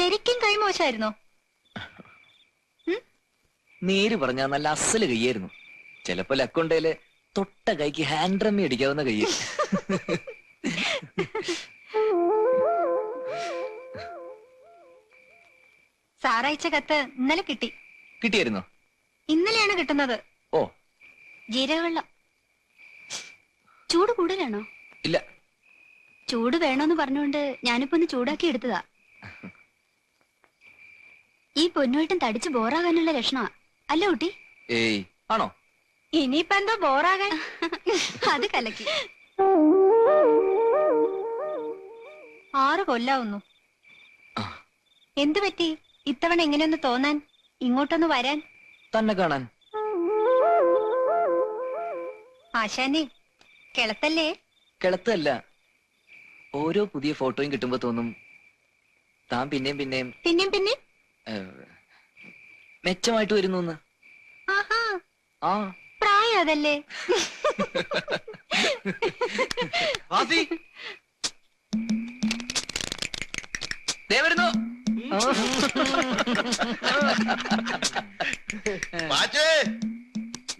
ശരിക്കും കൈ മോശമായിരുന്നോ നേര് പറഞ്ഞ നല്ല അസൽ കയ്യായിരുന്നു. ചിലപ്പോ ലക്കുണ്ടേൽ തൊട്ട കൈക്ക് ഹാൻഡ് റമ്മി അടിക്കാവുന്ന കൈ സാറയച്ച കത്ത് ഇന്നലെ കിട്ടി. കിട്ടിയായിരുന്നോ? ഇന്നലെയാണ് കിട്ടുന്നത്. ഓ. ജീരകവെള്ളം. ചൂട് കൂടുതലാണോ? ഇല്ല. ചൂട് വേണോന്ന് പറഞ്ഞുകൊണ്ട് ഞാനിപ്പോ ഒന്ന് ചൂടാക്കി എടുത്തതാ. ഈ പൊന്നുമായിട്ടും തടിച്ച് ബോറാകാനുള്ള ലക്ഷണമാ. അല്ല കുട്ടി? ഏയ് ആണോ? ഇനിയിപ്പോ എന്തോ ബോറാകാൻ? അത് കലക്കി. ആറ് കൊല്ലാവുന്നു. എന്തു പറ്റി? ഇത്തവണ എങ്ങനെയൊന്ന് തോന്നാൻ? ഇങ്ങോട്ടൊന്ന് വരാൻ? തന്നെ കാണാൻ. ആശാനെ കിളത്തല്ലേ? കിളത്തല്ല. ഓരോ പുതിയ ഫോട്ടോയും കിട്ടുമ്പോ തോന്നും. താൻ പിന്നെയും പിന്നെയും. പിന്നെയും പിന്നെ ഏഹ്, മെച്ചമായിട്ട് വരുന്നു ആഹാ. ആ. പ്രായം അതല്ലേ. ദേ വരുന്നു.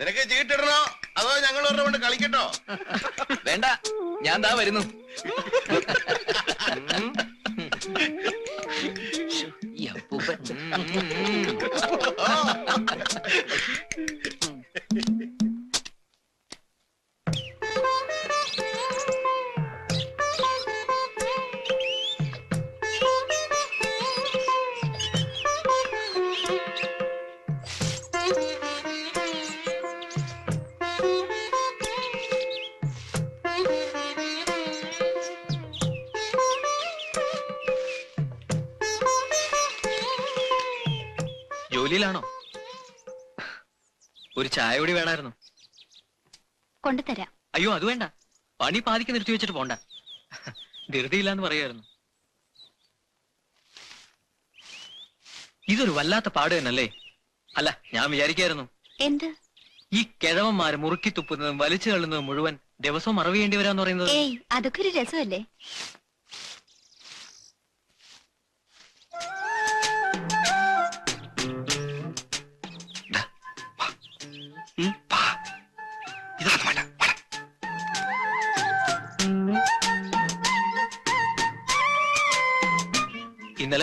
നിനക്ക് ചീട്ടിടണോ അതോ ഞങ്ങൾ ഒരു കൊണ്ട് കളിക്കട്ടോ? വേണ്ട ഞാൻ ദാ വരുന്നു. ഒരു ചായ കൂടി വേണമായിരുന്നു കൊണ്ടുതരാം. അയ്യോ അത് വേണ്ട. പണി പാതിക്ക് നിർത്തി വെച്ചിട്ട് പോണ്ട. ധൃതിയില്ലാന്ന് പറയായിരുന്നു. ഇതൊരു വല്ലാത്ത പാട് തന്നല്ലേ അല്ല ഞാൻ വിചാരിക്കായിരുന്നു. എന്ത്? ഈ കിഴവന്മാര് മുറുക്കി തുപ്പുന്നതും വലിച്ചു തള്ളുന്നതും മുഴുവൻ ദിവസവും മറവ് ചെയ്യേണ്ടി വരാന്ന് പറയുന്നത്. ഏയ് അതൊക്കെ ഒരു രസമല്ലേ?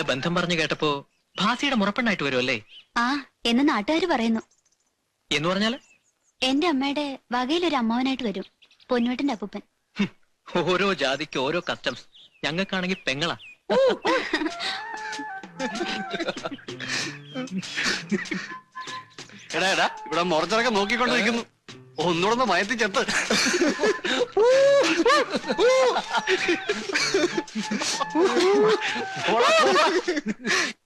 ബന്ധം പറഞ്ഞു കേട്ടപ്പോ ഭാസിയുടെ മുറപ്പെണ്ണായിട്ട് വരുമല്ലേ ആ എന്ന് നാട്ടുകാര് പറയുന്നു. എന്ന് പറഞ്ഞാൽ? എന്റെ അമ്മയുടെ വകയിലൊരു അമ്മാവനായിട്ട് വരും പൊന്നുവേട്ടന്റെ അപ്പൂപ്പൻ. ഓരോ ജാതിക്ക് ഓരോ കസ്റ്റംസ് ഞങ്ങൾക്കാണെങ്കിൽ പെങ്ങളാ. എടാ എടാ ഇവിടെ മുറച്ചിറക്കം നോക്കിക്കൊണ്ടിരിക്കുന്നു. ഒന്നുകൂടെ മയത്തി ചെത്ത്. 笑,,,,,,,,,,,,,,,,,,,,,,,,,,,,,,,,,,,,,,,,,,,,,,,,,,,,,,,,,,,,,,,,,,,,,,,,,,,,,,,,,,,,,,,,,,,,,,,,,,,,,,,,,,,,,,,,,,,,,,,,,,,,,,,,,,,,,,,,,,,,,,,,,,,,,,,,,,,,,,,,,,,,,,,,,,,,,,,,,,,,,,,,,,,,,,,,,,,,,,,,,,,,,,,,,,,,,,,,,,,,,,,,,,,,,,,,,,,,,,,,,,,,,,,,,,,,,,,,,,,,,,,,,,,,,,,,,,,,,,,,,,,,,,,,,,,,,,,,,,,,,,,,,,,,,,,,,,,,,,,,,,,,,,,,,,,,,,,,,,,,,,,,,,,,,,,,,,,,,,,,,,,,,,,,,,,,,,,,,,,,,,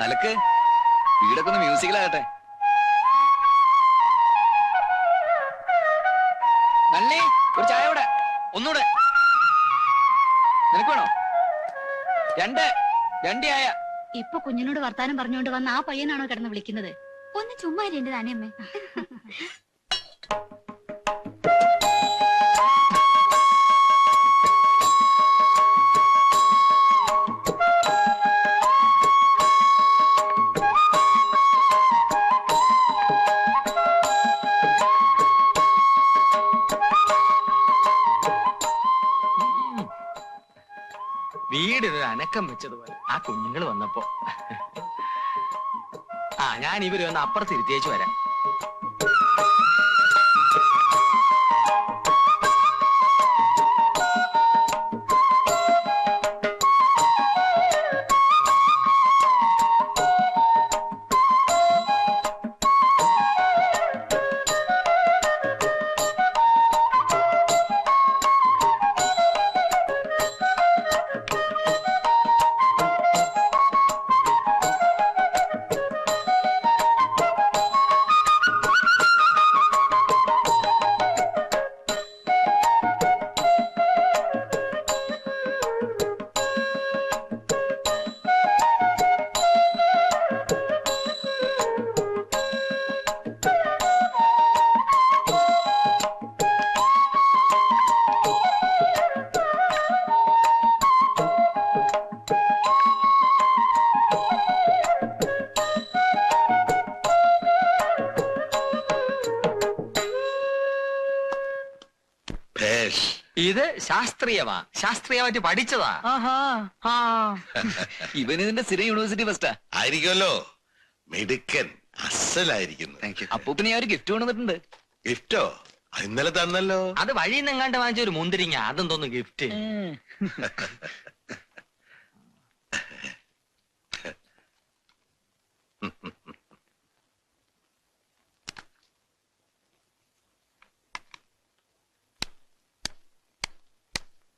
കലക്ക്? വീടൊക്കെ ഒന്ന് മ്യൂസിക്കലാകട്ടെ. നന്ദി ഒരു ചായ ഇവിടെ ഒന്നൂടെ. നിനക്ക് വേണോ? രണ്ട്. രണ്ട് ചായ. ഇപ്പൊ കുഞ്ഞിനോട് വർത്താനം പറഞ്ഞുകൊണ്ട് വന്ന ആ പയ്യനാണോ കിടന്ന് വിളിക്കുന്നത്? ഒന്ന് ചുമ്മാ എന്റെ താനേ വീടിനൊരു അനക്കം വെച്ചതുപോലെ. ആ കുഞ്ഞുങ്ങൾ വന്നപ്പോ. ആ ഞാൻ ഇവർ വന്ന് അപ്പുറത്ത് ഇരുത്തിയേച്ചു വരാം. ഇത് ശാസ്ത്രീയമാ. ശാസ്ത്രീയമായിട്ട് പഠിച്ചതാ. ഇവന് ഇതിന്റെ സ്ഥിരം യൂണിവേഴ്സിറ്റി ഫസ്റ്റാ. ആയിരിക്കുമല്ലോ. മിടുക്കൻ അസലായിരിക്കുന്നു. അപ്പൊ പിന്നെ അപ്പൂപ്പിന് ഞാൻ ഒരു ഗിഫ്റ്റ് കൊണ്ടുവന്നിട്ടുണ്ട്. ഗിഫ്റ്റോ? ഇന്നലെ തന്നല്ലോ. അത് വഴിയിൽ നിങ്ങാണ്ട് വാങ്ങിച്ച ഒരു മുന്തിരിങ്ങ. അതും തോന്നുന്നു ഗിഫ്റ്റ്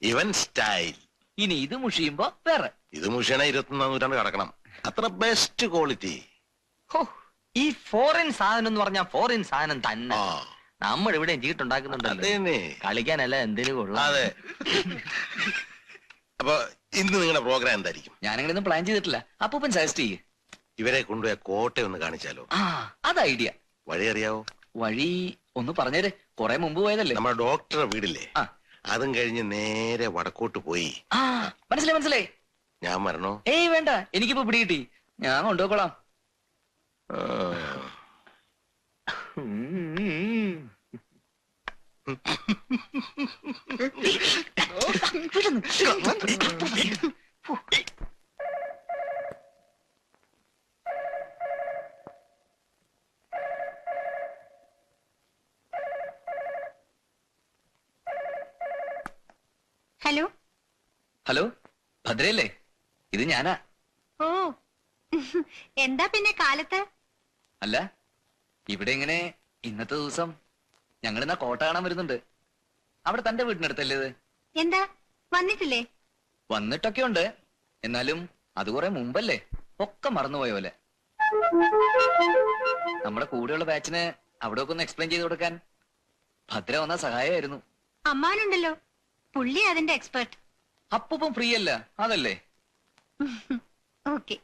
ഇവൻ സ്റ്റൈൽ ഇനി ഇത് മുഷിയുമ്പോ വേറെ. ഇത് മുഷിയണ ഇരുപത്തൊന്നാം നൂറ്റാണ്ട് കടക്കണം. അത്ര ബെസ്റ്റ് ക്വാളിറ്റി ഹോ, ഈ ഫോറിൻ സാധനം എന്ന് പറഞ്ഞാൽ ഫോറിൻ സാധനം തന്നെ. ആ. നമ്മൾ ഇവിടെ ചീട്ടുണ്ടാക്കുന്നുണ്ടല്ലോ. അതേന്നെ കളിക്കാനല്ല എന്തിനു കൊള്ളാം. അതെ. അപ്പൊ ഇന്ന് നിങ്ങളുടെ പ്രോഗ്രാം എന്തായിരിക്കും? ഞാനങ്ങനെ ഒന്നും പ്ലാൻ ചെയ്തിട്ടില്ല. അപ്പൂപ്പൻ സജസ്റ്റ് ചെയ്യ്. ഇവരെ കൊണ്ടുപോയ കോട്ടയം ഒന്ന് കാണിച്ചാലോ? ആ അത് ഐഡിയ വഴി അറിയാവോ വഴി ഒന്ന് പറഞ്ഞേരെ. കൊറേ മുമ്പ് പോയതല്ലേ? നമ്മുടെ ഡോക്ടറെ വീടില്ലേ? ആ. അതും കഴിഞ്ഞ് നേരെ വടക്കോട്ട് പോയി. ആ മനസ്സിലായി മനസ്സിലായി. ഞാൻ മരണോ? ഏയ് വേണ്ട. എനിക്കിപ്പോ പിടികിട്ടി. ഞാൻ കൊണ്ടുപോയിക്കോളാം. ആ. ഹലോ? ഹലോ? ഭദ്രയല്ലേ? ഇത് ഞാനാ. ഓ. എന്താ പിന്നെ കാലത്ത്? അല്ല ഇവിടെ എങ്ങനെ ഇന്നത്തെ ദിവസം ഞങ്ങൾ ഇന്നാ കോട്ട കാണാൻ വരുന്നുണ്ട്. അവിടെ തന്റെ വീടിനടുത്തല്ലേ ഇത്? എന്താ? വന്നിട്ടില്ലേ? വന്നിട്ടൊക്കെ ഉണ്ട് എന്നാലും അത് കുറെ മുമ്പല്ലേ? ഒക്കെ മറന്നുപോയോലെ നമ്മുടെ കൂടെയുള്ള ബാച്ചിന് അവിടെ ഒക്കെ ഒന്ന് എക്സ്പ്ലെയിൻ ചെയ്ത് കൊടുക്കാൻ. ഭദ്ര വന്ന സഹായമായിരുന്നു. അമ്മാനുണ്ടല്ലോ പുള്ളി അതിന്റെ എക്സ്പെർട്ട് അപ്പം ഫ്രീ അല്ല. അതല്ലേ? ഓക്കെ.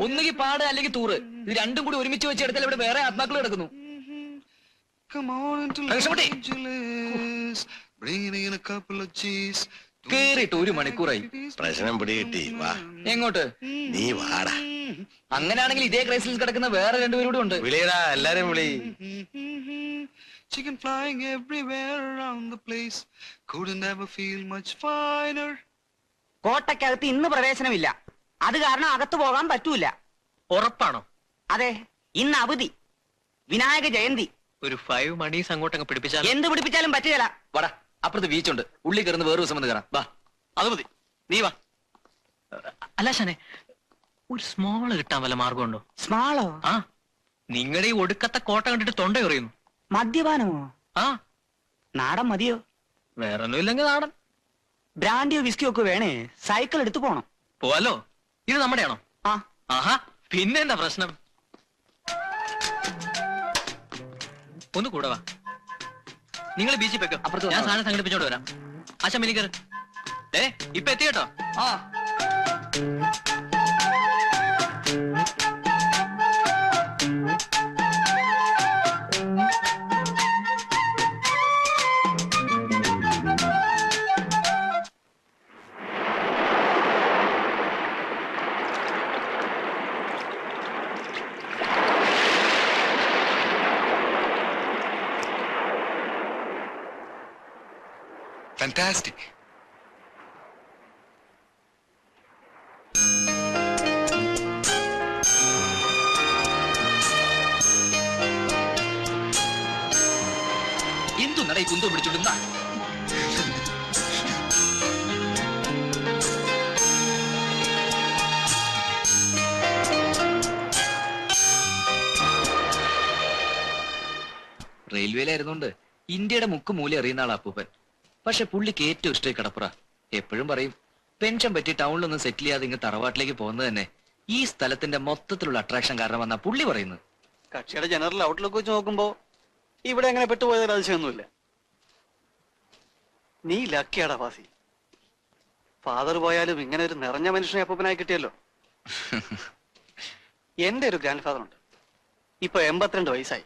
ഒന്നുകിൽ പാട് അല്ലെങ്കിൽ തൂറ്. ഇത് രണ്ടും കൂടി ഒരുമിച്ച് വെച്ചെടുത്താൽ ഇവിടെ വേറെ ആത്മാക്കൾ കിടക്കുന്നു. കേറിട്ട് ഒരു മണിക്കൂറായി. പ്രശ്നം പിടികിട്ടി. വാ. എങ്ങോട്ട്? നീ വാടാ. അങ്ങനെയാണെങ്കിൽ ഇതേ ക്രൈസിൽ കിടക്കുന്ന വേറെ രണ്ടുപേരും ഉണ്ട്. വിളിയടാ എല്ലാരും വിളി. Chicken flying everywhere around the place. Couldn't ever feel much finer. കോട്ടയ്ക്കകത്ത് ഇന്ന് പ്രവേശനമില്ല. അത് കാരണം അകത്തു പോകാൻ പറ്റൂല. ഉറപ്പാണോ? അതെ ഇന്ന് അവധി. വിനായക ജയന്തി. ഒരു ഫൈവ് മണീസ് അങ്ങോട്ടങ്ങ് പിടിപ്പിച്ചാൽ എന്ത് പിടിപ്പിച്ചാലും പറ്റുകയില്ല വാടാ അപ്പുറത്ത് ബീച്ചുണ്ട് ഉള്ളി കയറുന്ന വേറെ ദിവസം വന്ന് കയറാം. വാ അത് മതി. നീ വാ. അല്ല ശനെ ഒരു സ്മോൾ കിട്ടാൻ വല്ല മാർഗമുണ്ടോ? സ്മാളോ ആ. നിങ്ങളുടെ ഈ ഒടുക്കത്തെ കോട്ട കണ്ടിട്ട് തൊണ്ട എറിയുന്നു. മദ്യപാനമോ ആ. നാടൻ മതിയോ? വേറെ ഒന്നും ഇല്ലെങ്കിൽ നാടൻ. ബ്രാൻഡിയോ വിസ്കിയോ ഒക്കെ വേണേ. സൈക്കിൾ എടുത്തു പോണം. പോവാലോ ഇത് നമ്മുടെയാണോ? ആ. ആഹാ. പിന്നെ എന്താ പ്രശ്നം? ഒന്ന് കൂടെ വാ. നിങ്ങൾ ബീച്ചിൽ വെക്കോ അപ്പുറത്ത് ഞാൻ. സാധനം സംഘടിപ്പിച്ചോണ്ട് വരാം. ആശാ മിനിക്കർ ഏ ഇപ്പൊ എത്തി കേട്ടോ ആ. Fantastic. എന്തു നട കുന്തു പിടിച്ചിടുന്ന റെയിൽവേയിലായിരുന്നോണ്ട് ഇന്ത്യയുടെ മുക്ക് മൂല അറിയുന്ന ആളാ അപ്പൂപ്പൻ പക്ഷെ പുള്ളിക്ക് ഏറ്റവും ഇഷ്ടം കിടപ്പുറ. എപ്പോഴും പറയും പെൻഷൻ പറ്റി ടൗണിലൊന്നും സെറ്റിൽ ചെയ്യാതെ ഇങ്ങ് തറവാട്ടിലേക്ക് പോകുന്നത് തന്നെ ഈ സ്ഥലത്തിന്റെ മൊത്തത്തിലുള്ള അട്രാക്ഷൻ കാരണമെന്നാ പുള്ളി പറയുന്നത്. കക്ഷിയുടെ ജനറൽ ഔട്ട്ലുക്ക് വെച്ച് നോക്കുമ്പോ ഇവിടെ അങ്ങനെ പെട്ടുപോയതിൽ അതിശയൊന്നുമില്ല നീ ലക്കിയാടാ ഫാസി ഫാദർ പോയാലും ഇങ്ങനെ ഒരു നിറഞ്ഞ മനുഷ്യനെ അപ്പനായി കിട്ടിയല്ലോ. എന്റെ ഒരു ഗ്രാൻഡ് ഫാദർ ഉണ്ട്. ഇപ്പൊ എൺപത്തിരണ്ട് വയസ്സായി.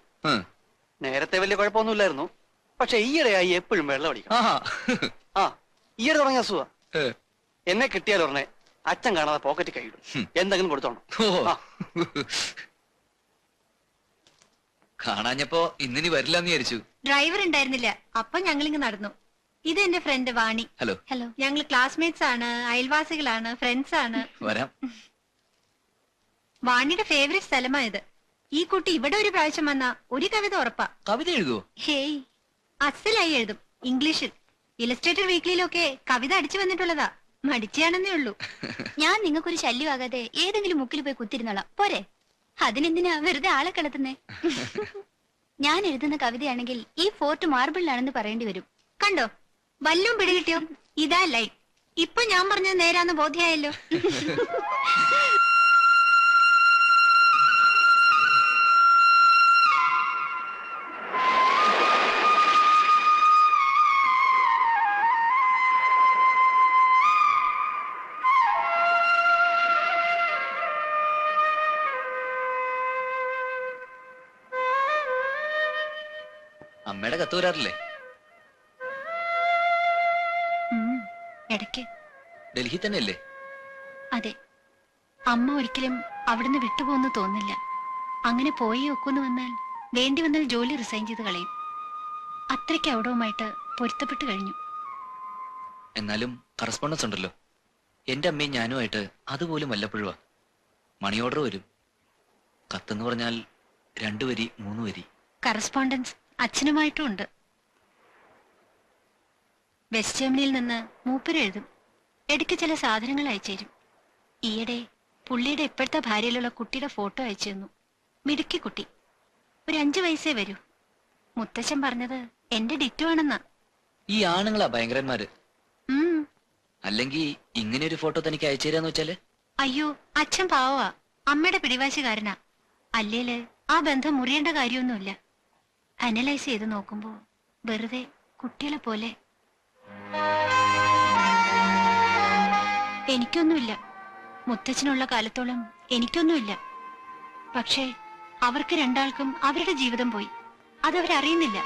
നേരത്തെ വലിയ കുഴപ്പമൊന്നുമില്ലായിരുന്നു. പക്ഷെ ഈയിടെയായി എപ്പോഴും വെള്ളം അടിക്കണം. ആഹാ. ആ ഈയിടെ തുടങ്ങിയ അസുഖ. ഏ. എന്നെ കിട്ടിയാൽ ഉടനെ അച്ഛൻ കാണാതെ പോക്കറ്റ് കൈയിടും എന്തെങ്കിലും കൊടുത്തോണം. ഓ. ആ. കാണാഞ്ഞപ്പോ ഇന്നിനി വരില്ലെന്ന് വിചാരിച്ചു. ഡ്രൈവർ ഉണ്ടായിരുന്നില്ല. അപ്പൊ ഞങ്ങളിങ്ങ് നടന്നു. ഇത് എന്റെ ഫ്രണ്ട് വാണി. ഹലോ. ഹലോ. ഞങ്ങൾ ക്ലാസ്മേറ്റ്സ് ആണ് അയൽവാസികളാണ് ഫ്രണ്ട്സ് ആണ്. വരാം. വാണിയുടെ ഫേവറേറ്റ് സ്ഥലമായത്. ഈ കുട്ടി ഇവിടെ ഒരു പ്രാവശ്യം വന്ന ഒരു കവിത ഉറപ്പാ. കവിത എഴുതുവോ? ഹേയ് അസലായി എഴുതും. ഇംഗ്ലീഷിൽ. ഇലസ്ട്രേറ്റഡ് വീക്കിലൊക്കെ കവിത അടിച്ചു വന്നിട്ടുള്ളതാ. മടിച്ചാണെന്നേ ഉള്ളൂ. ഞാൻ നിങ്ങൾക്കൊരു ശല്യമാകാതെ ഏതെങ്കിലും മുക്കിൽ പോയി കുത്തിരുന്നോളാം പോരെ. അതിനെന്തിനാ വെറുതെ ആളെ കിടത്തുന്നേ? ഞാൻ എഴുതുന്ന കവിതയാണെങ്കിൽ ഈ ഫോർട്ട് മാർബിളിലാണെന്ന് പറയേണ്ടി വരും. കണ്ടോ? വല്ലും പിടികിട്ടിയോ ഇതാ ലൈൻ. ഇപ്പൊ ഞാൻ പറഞ്ഞത് നേരാന്ന് ബോധ്യായല്ലോ. അമ്മയുടെ കത്ത് വരാറില്ലേ? ഇടയ്ക്ക്. ഡൽഹി തന്നെയല്ലേ? അതെ. അമ്മ ഒരിക്കലും അവിടുന്ന് വിട്ടുപോകുന്നു തോന്നില്ല അങ്ങനെ പോയി ഒക്കുന്നു വന്നാൽ വേണ്ടി വന്നാൽ ജോലി റിസൈൻ ചെയ്ത് കളയും. അത്രയ്ക്ക് അവിടവുമായിട്ട് പൊരുത്തപ്പെട്ട് കഴിഞ്ഞു. എന്നാലും കറസ്പോണ്ടൻസ് ഉണ്ടല്ലോ. എന്റെ അമ്മയും ഞാനുമായിട്ട് അതുപോലും വല്ലപ്പോഴുവാ. മണി ഓർഡർ വരും. കത്തെന്ന് പറഞ്ഞാൽ രണ്ടു വരി മൂന്ന് വരി. കറസ്പോണ്ടൻസ് അച്ഛനുമായിട്ടും ഉണ്ട് വെസ്റ്റ് ജർമ്മനിയിൽ നിന്ന് മൂപ്പര് എഴുതും ഇടയ്ക്ക് ചില സാധനങ്ങൾ അയച്ചു തരും ഈയിടെ പുള്ളിയുടെ ഇപ്പോഴത്തെ ഭാര്യയിലുള്ള കുട്ടിയുടെ ഫോട്ടോ അയച്ചു തന്നു മിടുക്കി കുട്ടി. ഒരു അഞ്ചു വയസ്സേ വരൂ. മുത്തച്ഛൻ പറഞ്ഞത് എന്റെ ഡിറ്റു ആണെന്നാ. ഈ ആണുങ്ങളാ ഭയങ്കരന്മാര്. അല്ലെങ്കിൽ ഇങ്ങനെ ഒരു ഫോട്ടോ തനിക്ക് അയച്ചു തരാന്ന് വെച്ചാൽ? അയ്യോ അച്ഛൻ പാവ അമ്മയുടെ പിടിവാശുകാരനാ അല്ലേൽ ആ ബന്ധം മുറിയേണ്ട കാര്യമൊന്നുമില്ല. അനലൈസ് ചെയ്ത് നോക്കുമ്പോ വെറുതെ കുട്ടികളെ പോലെ. എനിക്കൊന്നുമില്ല. മുത്തച്ഛനുള്ള കാലത്തോളം എനിക്കൊന്നുമില്ല. പക്ഷേ അവർക്ക് രണ്ടാൾക്കും അവരുടെ ജീവിതം പോയി. അതവരറിയുന്നില്ല.